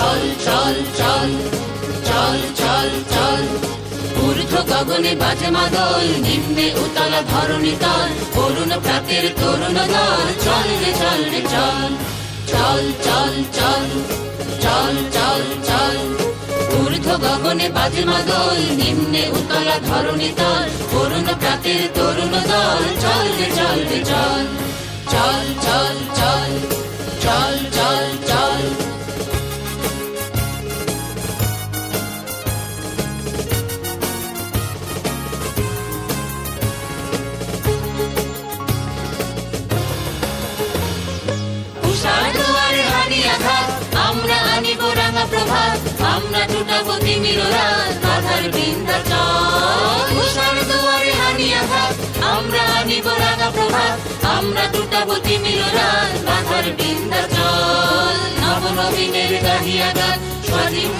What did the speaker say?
চল চল চল চল চল চল ঊর্ধ্ব গগনে বাজে মাদল নিম্নে উতলা ধরণী তল করুণ প্রাতের তরুণ দল চল রে চল রে চল চল চল চল চল চল চল ঊর্ধ্ব গগনে বাজে মাদল নিম্নে উতলা ধরণী তল করুণ প্রাতের তরুণ দল চল রে চল রে চল চল চল চল চল চল চল আমরা টুটাবো তিমির রাত বাধার বিন্ধ্যাচল উষার দুয়ারে হানি আঘাত আমরা আনিব রাঙা প্রভাত, আমরা টুটাবো তিমির রাত বাধার বিন্ধ্যাচল নব নবীনের গাহিয়া গান, স্বাধীন